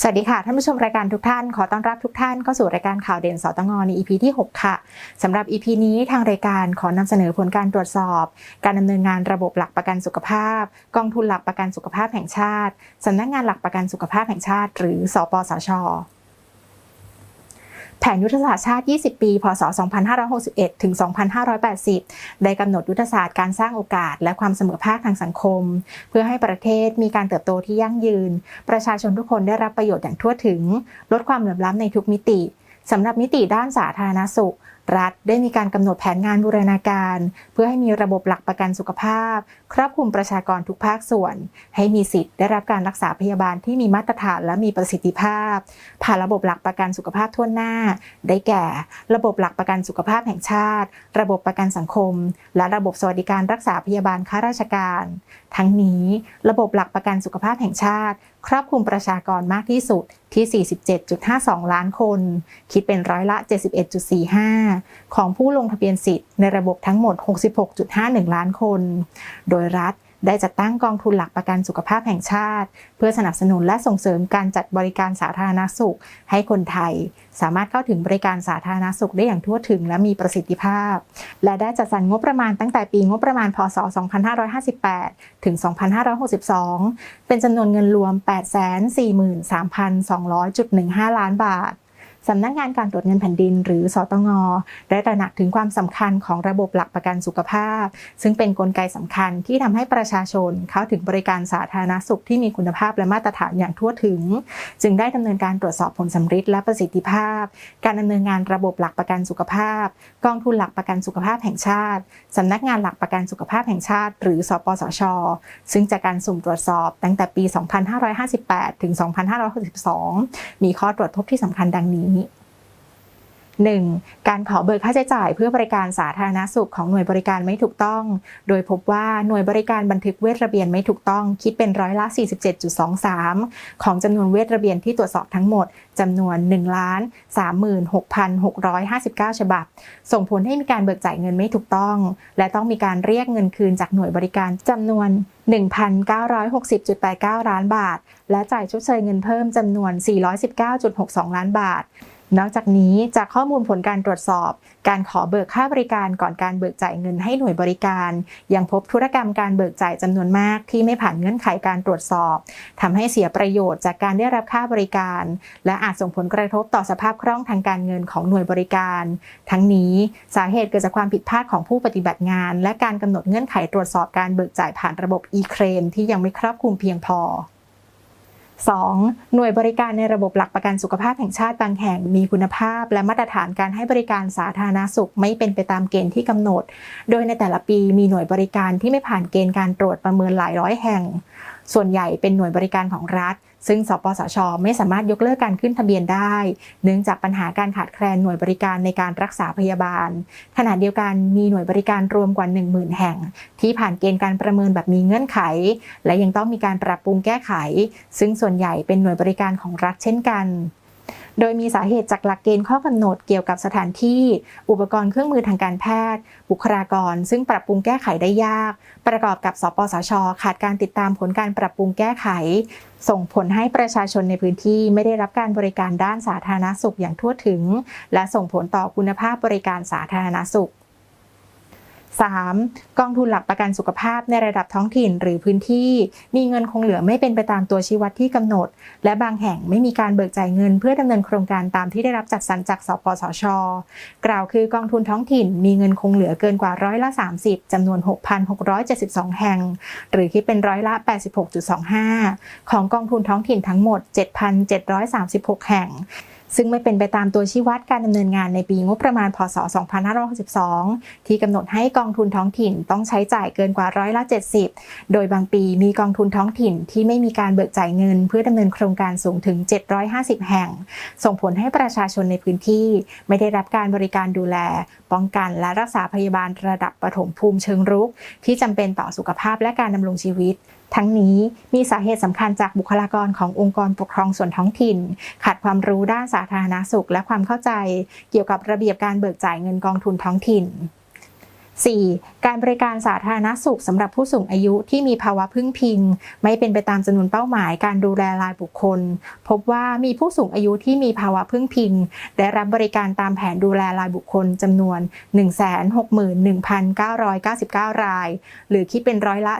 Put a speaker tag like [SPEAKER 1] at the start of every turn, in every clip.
[SPEAKER 1] สวัสดีค่ะ ท่านผู้ชมรายการทุกท่าน ขอต้อนรับทุกท่านเข้าสู่รายการข่าวเด่นสตงใน EP ที่ 6 ค่ะสำหรับ EP นี้ทางรายการขอนำเสนอผลการตรวจสอบ การดำเนินงานระบบหลักประกันสุขภาพ กองทุนหลักประกันสุขภาพแห่งชาติสำนักงานหลักประกันสุขภาพแห่งชาติ หรือสปสช แผนยุทธศาสตร์ชาติ 20 ปี พศ 2561 ถึง 2580 ได้กำหนดยุทธศาสตร์การสร้างโอกาส และความเสมอภาคทางสังคม เพื่อให้ประเทศมีการเติบโตที่ยั่งยืน ประชาชนทุกคนได้รับประโยชน์อย่างทั่วถึง ลดความเหลื่อมล้ำในทุกมิติสำหรับมิติด้านสาธารณสุข รัฐ ได้มีการกำหนดแผนงานบูรณาการ เพื่อให้มีระบบหลักประกันสุขภาพ ครอบคลุมประชากรทุกภาคส่วน ให้มีสิทธิ์ได้รับการรักษาพยาบาลที่มีมาตรฐานและมีประสิทธิภาพ ผ่านระบบหลักประกันสุขภาพทั่วหน้า ได้แก่ ระบบหลักประกันสุขภาพแห่งชาติ ระบบประกันสังคม และระบบสวัสดิการรักษาพยาบาลข้าราชการ ทั้งนี้ ระบบหลักประกันสุขภาพแห่งชาติ ครอบคลุมประชากรมากที่สุดที่ 47.52 ล้านคน คิดเป็นร้อยละ 71.45ของผู้ลงทะเบียนสิทธิ์ในระบบทั้งหมด 66.51 ล้านคน โดยรัฐได้จัดตั้งกองทุนหลักประกันสุขภาพแห่งชาติ เพื่อสนับสนุนและส่งเสริมการจัดบริการสาธารณสุข ให้คนไทย สามารถเข้าถึงบริการสาธารณสุขได้อย่างทั่วถึงและมีประสิทธิภาพ และได้จัดสรรงบประมาณตั้งแต่ปีงบประมาณพศ 2558 ถึง 2562 เป็นจำนวนเงินรวม 843,200.15 ล้านบาท สำนักงานการตรวจเงินแผ่นดิน หรือสตงได้ตระหนักถึงความสำคัญของระบบหลักประกันสุขภาพ ซึ่งเป็นนกลไกสำคัญที่ทำให้ประชาชนเข้าถึงบริการสาธารณสุขที่มีคุณภาพและมาตรฐานอย่างทั่วถึง จึงได้ดำเนินการตรวจสอบผลสำฤทธิ์และประสิทธิภาพ การดำเนินงานระบบหลักประกันสุขภาพ กองทุนหลักประกันสุขภาพแห่งชาติสำนักงานหลักประกันสุขภาพแห่งชาติ หรือ สปสช ซึ่งจากการสุ่มตรวจสอบตั้งแต่ปี 2558 ถึง 2562 มีข้อตรวจพบที่สำคัญดังนี้ 1. การขอเบิกค่าใช้จ่ายเพื่อบริการสาธารณสุขของหน่วยบริการไม่ถูกต้อง โดยพบว่าหน่วยบริการบันทึกเวทระเบียนไม่ถูกต้อง คิดเป็นร้อยละ 47.23 ของจำนวนเวทระเบียนที่ตรวจสอบทั้งหมดจำนวน1ล้าน36,659 ฉบับ ส่งผลให้มีการเบิกจ่ายเงินไม่ถูกต้อง และต้องมีการเรียกเงินคืนจากหน่วยบริการจำนวน 1,960.89 ล้านบาท และจ่ายชดเชยเงินเพิ่มจำนวน 419.62 ล้านบาท นอกจากนี้จากข้อมูลผลการตรวจสอบ การขอเบิกค่าบริการก่อนการเบิกจ่ายเงินให้หน่วยบริการ ยังพบธุรกรรมการเบิกจ่ายจำนวนมากที่ไม่ผ่านเงื่อนไขการตรวจสอบทำให้เสียประโยชน์จากการได้รับค่าบริการ และอาจส่งผลกระทบต่อสภาพคล่องทางการเงินของหน่วยบริการ ทั้งนี้สาเหตุเกิดจากความผิดพลาดของผู้ปฏิบัติงาน และการกำหนดเงื่อนไขตรวจสอบการเบิกจ่ายผ่านระบบ e-claim ที่ยังไม่ครอบคลุมเพียงพอ 2. หน่วยบริการในระบบหลักประกันสุขภาพแห่งชาติบางแห่งมีคุณภาพ และมาตรฐานการให้บริการสาธารณสุขไม่เป็นไปตามเกณฑ์ที่กำหนด โดยในแต่ละปีมีหน่วยบริการที่ไม่ผ่านเกณฑ์การตรวจประเมินหลายร้อยแห่ง ส่วนใหญ่เป็นหน่วยบริการของรัฐ ซึ่งสปสช ไม่สามารถยกเลิกการขึ้นทะเบียนได้ เนื่องจากปัญหาการขาดแคลนหน่วยบริการในการรักษาพยาบาล ขณะเดียวกันมีหน่วยบริการรวมกว่า 10,000 แห่ง ที่ผ่านเกณฑ์การประเมินแบบมีเงื่อนไข และยังต้องมีการปรับปรุงแก้ไข ซึ่งส่วนใหญ่เป็นหน่วยบริการของรัฐเช่นกัน โดยมีสาเหตุจากหลักเกณฑ์ข้อกำหนดเกี่ยวกับสถานที่ อุปกรณ์เครื่องมือทางการแพทย์ บุคลากร ซึ่งปรับปรุงแก้ไขได้ยาก ประกอบกับสปสช ขาดการติดตามผลการปรับปรุงแก้ไข ส่งผลให้ประชาชนในพื้นที่ไม่ได้รับการบริการด้านสาธารณสุขอย่างทั่วถึง และส่งผลต่อคุณภาพบริการสาธารณสุข 3. กองทุนหลักประกันสุขภาพในระดับท้องถิ่นหรือพื้นที่ มีเงินคงเหลือไม่เป็นไปตามตัวชี้วัดที่กำหนด และบางแห่งไม่มีการเบิกจ่ายเงิน เพื่อดำเนินโครงการตามที่ได้รับจัดสรรจากสปสช กล่าวคือกองทุนท้องถิ่น มีเงินคงเหลือเกินกว่าร้อยละ 30จำนวน 6,672 แห่ง หรือคิดเป็นร้อยละ 86.25 ของกองทุนท้องถิ่นทั้งหมด 7,736 แห่ง ซึ่งไม่เป็นไปตามตัวชี้วัดการดำเนินงานในปีงบประมาณพศ 2562 ที่กำหนดให้กองทุนท้องถิ่นต้องใช้จ่ายเกินกว่าร้อยละ 70 โดยบางปีมีกองทุนท้องถิ่นที่ไม่มีการเบิกจ่ายเงิน เพื่อดำเนินโครงการสูงถึง 750 แห่ง ส่งผลให้ประชาชนในพื้นที่ ไม่ได้รับการบริการดูแล ป้องกันและรักษาพยาบาลระดับปฐมภูมิเชิงรุก ที่จำเป็นต่อสุขภาพและการดำรงชีวิต ทั้งนี้มีสาเหตุสำคัญจากบุคลากรขององค์กรปกครองส่วนท้องถิ่น ขาดความรู้ด้านสาธารณสุข และความเข้าใจ เกี่ยวกับระเบียบการเบิกจ่ายเงินกองทุนท้องถิ่น 4. การบริการสาธารณสุขสำหรับผู้สูงอายุที่มีภาวะพึ่งพิง ไม่เป็นไปตามจำนวนเป้าหมายการดูแลรายบุคคล พบว่ามีผู้สูงอายุที่มีภาวะพึ่งพิง ได้รับบริการตามแผนดูแลรายบุคคลจำนวน 161,999 ราย หรือคิดเป็นร้อยละ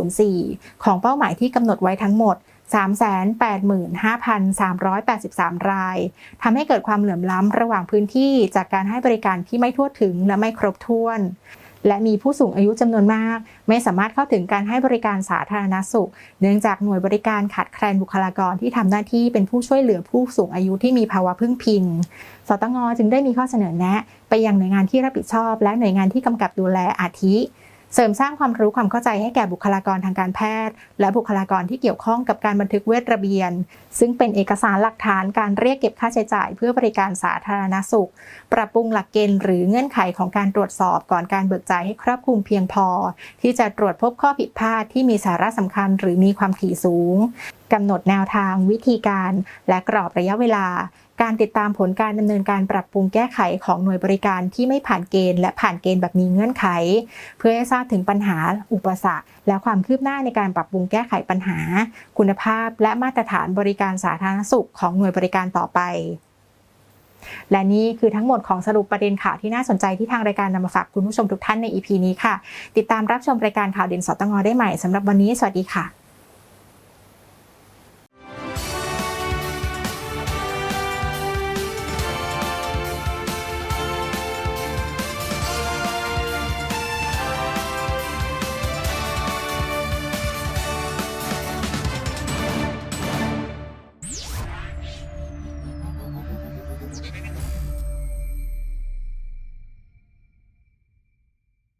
[SPEAKER 1] 42.04 ของเป้าหมายที่กำหนดไว้ทั้งหมด 385,383 ราย ทำให้เกิดความเหลื่อมล้ำระหว่างพื้นที่จากการให้บริการที่ไม่ทั่วถึงและไม่ครบถ้วน และมีผู้สูงอายุจำนวนมาก ไม่สามารถเข้าถึงการให้บริการสาธารณสุข เนื่องจากหน่วยบริการขาดแคลนบุคลากรที่ทำหน้าที่เป็นผู้ช่วยเหลือผู้สูงอายุที่มีภาวะพึ่งพิง สตงจึงได้มีข้อเสนอแนะ ไปยังหน่วยงานที่รับผิดชอบ และหน่วยงานที่กำกับดูแลอาทิ เสริมสร้างความรู้ความเข้าใจให้แก่บุคลากรทางการแพทย์ และบุคลากรที่เกี่ยวข้องกับการบันทึกเวชระเบียน ซึ่งเป็นเอกสารหลักฐานการเรียกเก็บค่าใช้จ่าย เพื่อบริการสาธารณสุข ปรับปรุงหลักเกณฑ์หรือเงื่อนไขของการตรวจสอบก่อนการเบิกจ่ายให้ครอบคลุมเพียงพอ ที่จะตรวจพบข้อผิดพลาดที่มีสาระสำคัญ หรือมีความถี่สูง กำหนดแนวทาง วิธีการ และกรอบระยะเวลา การติดตามผลการดำเนินการปรับปรุงแก้ไขของหน่วยบริการที่ไม่ผ่านเกณฑ์ และผ่านเกณฑ์แบบมีเงื่อนไข เพื่อให้ทราบถึงปัญหา อุปสรรค และความคืบหน้าในการปรับปรุงแก้ไขปัญหา คุณภาพ และมาตรฐานบริการสาธารณสุขของหน่วยบริการต่อไปและนี่คือทั้งหมดของสรุปประเด็นข่าวที่น่าสนใจที่ทางรายการนำมาฝากคุณผู้ชมทุกท่านใน EP นี้ค่ะ ติดตามรับชมรายการข่าวเด่นสตงได้ใหม่สำหรับวันนี้ สวัสดีค่ะ